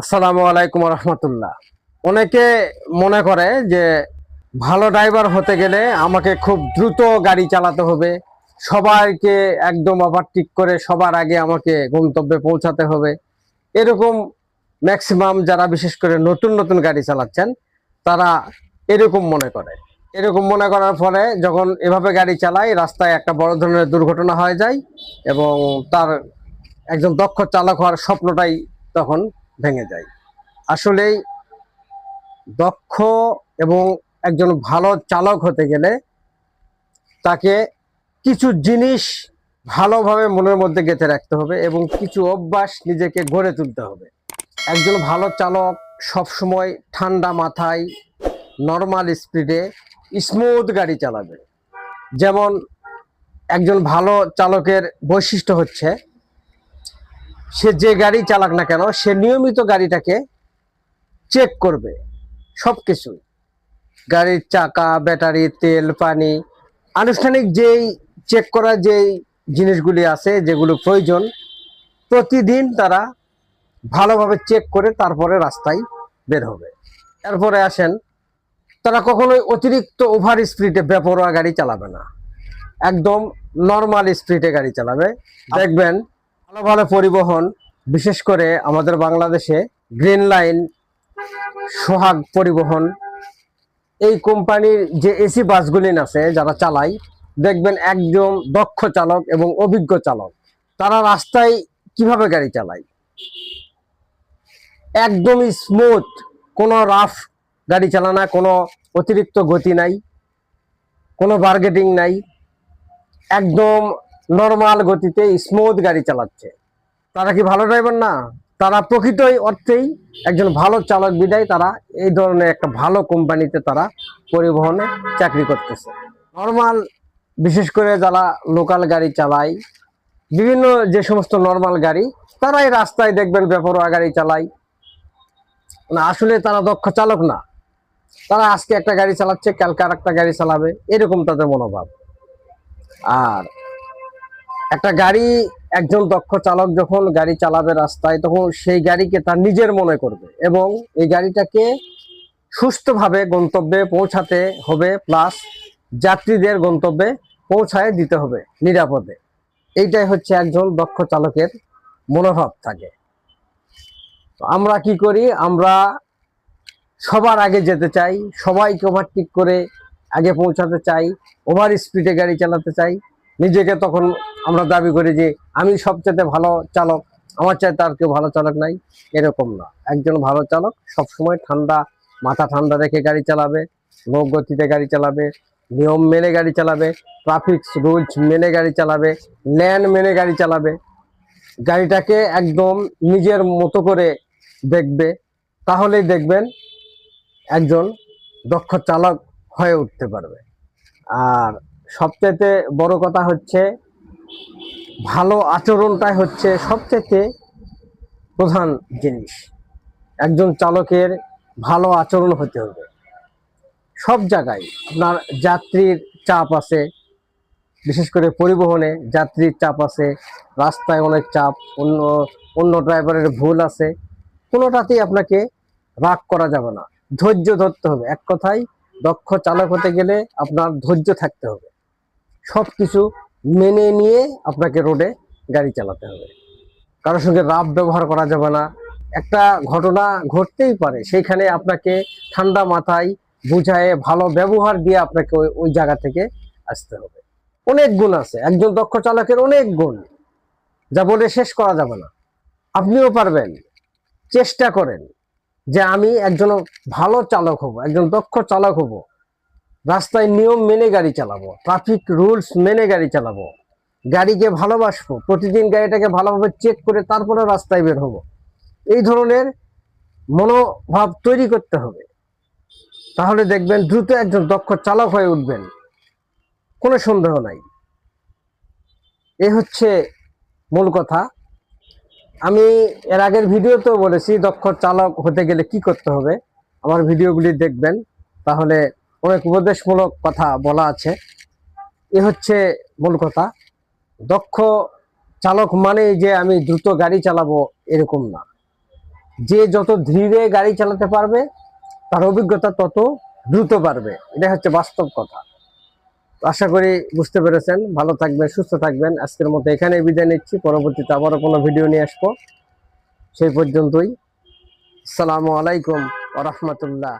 আসসালামু আলাইকুম রহমতুল্লাহ। অনেকে মনে করে যে ভালো ড্রাইভার হতে গেলে আমাকে খুব দ্রুত গাড়ি চালাতে হবে, সবাইকে একদম ওভারটেক করে সবার আগে আমাকে গন্তব্যে পৌঁছাতে হবে। এরকম ম্যাক্সিমাম যারা বিশেষ করে নতুন নতুন গাড়ি চালাচ্ছেন, তারা এরকম মনে করে। এরকম মনে করার ফলে যখন এভাবে গাড়ি চালায়, রাস্তায় একটা বড় ধরনের দুর্ঘটনা হয়ে যায় এবং তার একজন দক্ষ চালক হওয়ার স্বপ্নটাই তখন ভেঙে যায়। আসলেই দক্ষ এবং একজন ভালো চালক হতে গেলে তাকে কিছু জিনিস ভালোভাবে মনের মধ্যে গেঁথে রাখতে হবে এবং কিছু অভ্যাস নিজেকে গড়ে তুলতে হবে। একজন ভালো চালক সবসময় ঠান্ডা মাথায় নর্মাল স্পিডে স্মুথ গাড়ি চালাবে। যেমন একজন ভালো চালকের বৈশিষ্ট্য হচ্ছে সে যে গাড়ি চালাক না কেন, সে নিয়মিত গাড়িটাকে চেক করবে সব কিছু গাড়ির চাকা, ব্যাটারি, তেল, পানি, আনুষ্ঠানিক যেই চেক করা যেই জিনিসগুলি আছে, যেগুলো প্রয়োজন, প্রতিদিন তারা ভালোভাবে চেক করে তারপরে রাস্তায় বের হবে। এরপরে আসেন, তারা কখনোই অতিরিক্ত ওভার স্পিডে বেপরোয়া গাড়ি চালাবে না। একদম নর্মাল স্পিডে গাড়ি চালাবে। দেখবেন ভালো ভালো পরিবহন, বিশেষ করে আমাদের বাংলাদেশে গ্রিন লাইন সোহাগ পরিবহন, এই কোম্পানির যে এসি বাসগুলি আছে যারা চালায়, দেখবেন একদম দক্ষ চালক এবং অভিজ্ঞ চালক। তারা রাস্তায় কীভাবে গাড়ি চালায়? একদমই স্মুথ কোনো রাফ গাড়ি চালানা কোনো অতিরিক্ত গতি নাই, কোনো বার্গেটিং নাই, একদম নর্মাল গতিতে স্মুথ গাড়ি চালাচ্ছে। তারা কি ভালো ড্রাইভার না? তারা প্রকৃতই অর্থেই একজন ভালো চালক বিদায় তারা এই ধরনের একটা ভালো কোম্পানিতে তারা পরিবহনে চাকরি করতেছে। নর্মাল বিশেষ করে যারা লোকাল গাড়ি চালায়, বিভিন্ন যে সমস্ত নর্মাল গাড়ি, তারাই রাস্তায় দেখবেন বেপরোয়া গাড়ি চালায়। না, আসলে তারা দক্ষ চালক না। তারা আজকে একটা গাড়ি চালাচ্ছে, কালকে আর একটা গাড়ি চালাবে, এরকম তাদের মনোভাব। আর একটা গাড়ি, একজন দক্ষ চালক যখন গাড়ি চালাবে রাস্তায়, তখন সেই গাড়িকে তার নিজের মনে করবে এবং এই গাড়িটাকে সুস্থভাবে গন্তব্যে পৌঁছাতে হবে প্লাস যাত্রীদের গন্তব্যে পৌঁছায় দিতে হবে নিরাপদে। এইটাই হচ্ছে একজন দক্ষ চালকের মনোভাব থাকে। তো আমরা কি করি? আমরা সবার আগে যেতে চাই, সবাইকে ওভারটেক করে আগে পৌঁছাতে চাই ওভার স্পিডে গাড়ি চালাতে চাই। নিজেকে তখন আমরা দাবি করি যে আমি সবচেয়ে ভালো চালক, আমার চাইতে আর কেউ ভালো চালক নাই। এরকম না। একজন ভালো চালক সবসময় ঠান্ডা, মাথা ঠান্ডা রেখে গাড়ি চালাবে লো গতিতে গাড়ি চালাবে, নিয়ম মেনে গাড়ি চালাবে ট্রাফিক রুলস মেনে গাড়ি চালাবে ল্যান মেনে গাড়ি চালাবে। গাড়িটাকে একদম নিজের মতো করে দেখবে, তাহলেই দেখবেন একজন দক্ষ চালক হয়ে উঠতে পারবে। আর সবচেয়ে বড় কথা হচ্ছে, ভালো আচরণটাই হচ্ছে সবচেয়ে প্রধান জিনিস। একজন চালকের ভালো আচরণ হতে হবে। সব জায়গায় আপনার যাত্রীর চাপ আছে, বিশেষ করে পরিবহনে যাত্রীর চাপ আছে, রাস্তায় অনেক চাপ, অন্য অন্য ড্রাইভারের ভুল আছে, কোনোটাতেই আপনাকে রাগ করা যাবে না। ধৈর্য ধরতে হবে। এক কথায় দক্ষ চালক হতে গেলে আপনার ধৈর্য থাকতে হবে। সব কিছু মেনে নিয়ে আপনাকে রোডে গাড়ি চালাতে হবে। কারোর সঙ্গে রাফ ব্যবহার করা যাবে না। একটা ঘটনা ঘটতেই পারে, সেইখানে আপনাকে ঠান্ডা মাথায় বুঝায়, ভালো ব্যবহার দিয়ে আপনাকে ওই ওই জায়গা থেকে আসতে হবে। অনেক গুণ আছে, একজন দক্ষ চালকের অনেক গুণ, যা বলে শেষ করা যাবে না। আপনিও পারবেন, চেষ্টা করেন যে আমি একজন ভালো চালক হব, একজন দক্ষ চালক হব। রাস্তায় নিয়ম মেনে গাড়ি চালাবো ট্রাফিক রুলস মেনে গাড়ি চালাবো, গাড়িকে ভালোবাসবো, প্রতিদিন গাড়িটাকে ভালোভাবে চেক করে তারপরে রাস্তায় বের হব। এই ধরনের মনোভাব তৈরি করতে হবে। তাহলে দেখবেন দ্রুত একজন দক্ষ চালক হয়ে উঠবেন। কোনো সন্দেহ নাই। এ হচ্ছে মূল কথা। আমি এর আগের ভিডিওতেও বলেছি দক্ষ চালক হতে গেলে কি করতে হবে। আমার ভিডিওগুলি দেখবেন। তাহলে অনেক উপদেশমূলক কথা বলা আছে। এ হচ্ছে মূল কথা। দক্ষ চালক মানেই যে আমি দ্রুত গাড়ি চালাবো এরকম না। যে যত ধীরে গাড়ি চালাতে পারবে, তার অভিজ্ঞতা তত দ্রুত পারবে এটা হচ্ছে বাস্তব কথা। আশা করি বুঝতে পেরেছেন। ভালো থাকবেন, সুস্থ থাকবেন। আজকের মতো এখানে বিদায় নিচ্ছি। পরবর্তীতে আবারও কোনো ভিডিও নিয়ে আসব। সেই পর্যন্তই। আসসালামু আলাইকুম ওরহমতুল্লাহ